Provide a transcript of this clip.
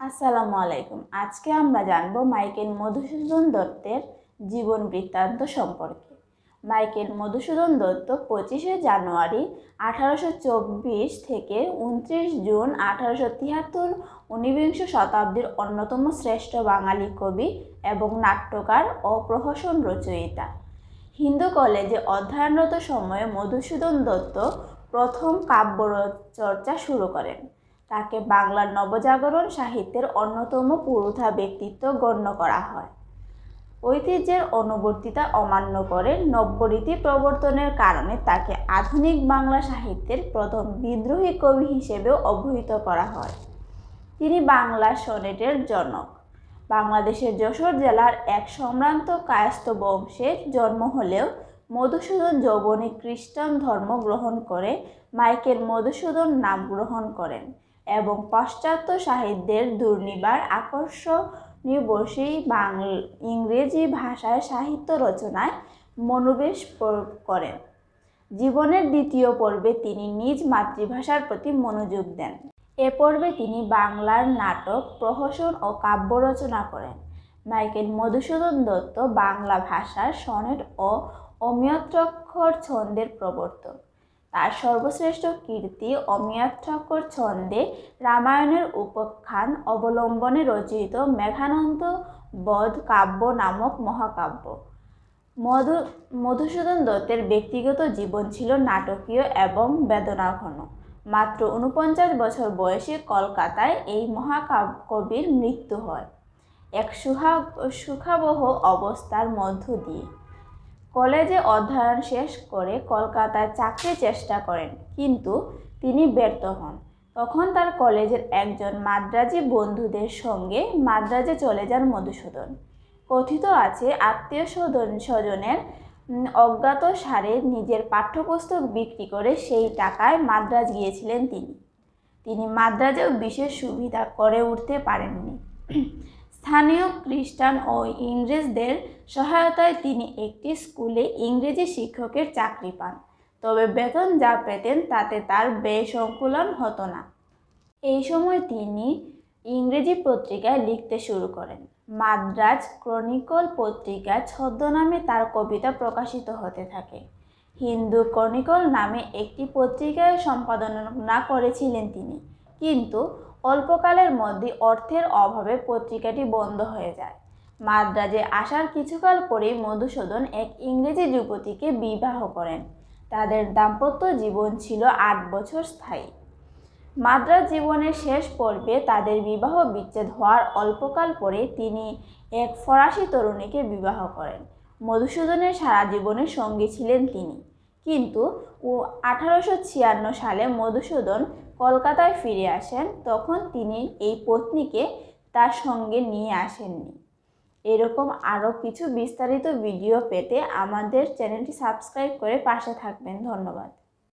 আসসালামু আলাইকুম। আজকে আমরা জানব মাইকেল মধুসূদন দত্তের জীবন বৃত্তান্ত সম্পর্কে। মাইকেল মধুসূদন দত্ত পঁচিশে জানুয়ারি আঠারোশো চব্বিশ থেকে উনত্রিশ জুন আঠারোশো তিয়াত্তর ঊনবিংশ শতাব্দীর অন্যতম শ্রেষ্ঠ বাঙালি কবি এবং নাট্যকার ও প্রহসন রচয়িতা। হিন্দু কলেজে অধ্যয়নরত সময়ে মধুসূদন দত্ত প্রথম কাব্য চর্চা শুরু করেন। তাকে বাংলার নবজাগরণ সাহিত্যের অন্যতম পুরোধা ব্যক্তিত্ব গণ্য করা হয়। ঐতিহ্যের অনুবর্তিতা অমান্য করে নব্যরীতি প্রবর্তনের কারণে তাকে আধুনিক বাংলা সাহিত্যের প্রথম বিদ্রোহী কবি হিসেবেও অবহিত করা হয়। তিনি বাংলা সনেটের জনক। বাংলাদেশের যশোর জেলার এক সম্ভ্রান্ত কায়স্থ বংশে জন্ম হলেও মধুসূদন যৌবনে খ্রিস্টান ধর্ম গ্রহণ করে মাইকেল মধুসূদন নাম গ্রহণ করেন। এবং পাশ্চাত্য সাহিত্যের দুর্নিবার আকর্ষণীয় বসেই বাংল, ইংরেজি ভাষায় সাহিত্য রচনায় মনোবেশ করেন। জীবনের দ্বিতীয় পর্বে তিনি নিজ মাতৃভাষার প্রতি মনোযোগ দেন। এ পর্বে তিনি বাংলার নাটক, প্রহসন ও কাব্য রচনা করেন। মাইকেল মধুসূদন দত্ত বাংলা ভাষার সনেট ও অমিয়ত্রক্ষর ছন্দের প্রবর্তক। তার সর্বশ্রেষ্ঠ কীর্তি অমিয়াত্রাক্ষর ছন্দে রামায়ণের উপাখ্যান অবলম্বনে রচিত মেঘানন্দ বধ কাব্য নামক মহাকাব্য। মধু, মধুসূদন দত্তের ব্যক্তিগত জীবন ছিল নাটকীয় এবং বেদনাঘন। মাত্র উনপঞ্চাশ বছর বয়সে কলকাতায় এই মহাকাব্যকবির মৃত্যু হয়। এক সুহা সুখাবহ অবস্থার মধ্য দিয়ে। কলেজে অধ্যয়ন শেষ করে কলকাতায় চাকরির চেষ্টা করেন, কিন্তু তিনি ব্যর্থ হন। তখন তার কলেজের একজন মাদ্রাজি বন্ধুদের সঙ্গে মাদ্রাজে চলে যান মধুসূদন। কথিত আছে, আত্মীয় স্বজন স্বজনের অজ্ঞাত সারে নিজের পাঠ্যপুস্তক বিক্রি করে সেই টাকায় মাদ্রাজ গিয়েছিলেন তিনি। তিনি মাদ্রাজেও বিশেষ সুবিধা করে উঠতে পারেননি। স্থানীয় খ্রিস্টান ও ইংরেজদের সহায়তায় তিনি একটি স্কুলে ইংরেজি শিক্ষকের চাকরি পান। তবে বেতন যা পেতেন তাতে তার ব্যয় সংকুলন হতো না। এই সময় তিনি ইংরেজি পত্রিকায় লিখতে শুরু করেন। মাদ্রাজ ক্রনিকল পত্রিকায় ছদ্মনামে তার কবিতা প্রকাশিত হতে থাকে। হিন্দু ক্রনিকল নামে একটি পত্রিকায় সম্পাদনা করেছিলেন তিনি। কিন্তু অল্পকালের মধ্যে অর্থের অভাবে পত্রিকাটি বন্ধ হয়ে যায়। মাদ্রাজে আসার কিছুকাল পরেই মধুসূদন এক ইংরেজি যুবতীকে বিবাহ করেন। তাদের দাম্পত্য জীবন ছিল আট বছর স্থায়ী। মাদ্রাজ জীবনের শেষ পর্বে তাদের বিবাহ বিচ্ছেদ হওয়ার অল্পকাল পরে তিনি এক ফরাসি তরুণীকে বিবাহ করেন। মধুসূদনের সারা জীবনের সঙ্গী ছিলেন তিনি। কিন্তু ও আঠারোশো সালে মধুসূদন কলকাতায় ফিরে আসেন, তখন তিনি এই পত্নীকে তার সঙ্গে নিয়ে আসেননি। এরকম আরও কিছু বিস্তারিত ভিডিও পেতে আমাদের চ্যানেলটি সাবস্ক্রাইব করে পাশে থাকবেন। ধন্যবাদ।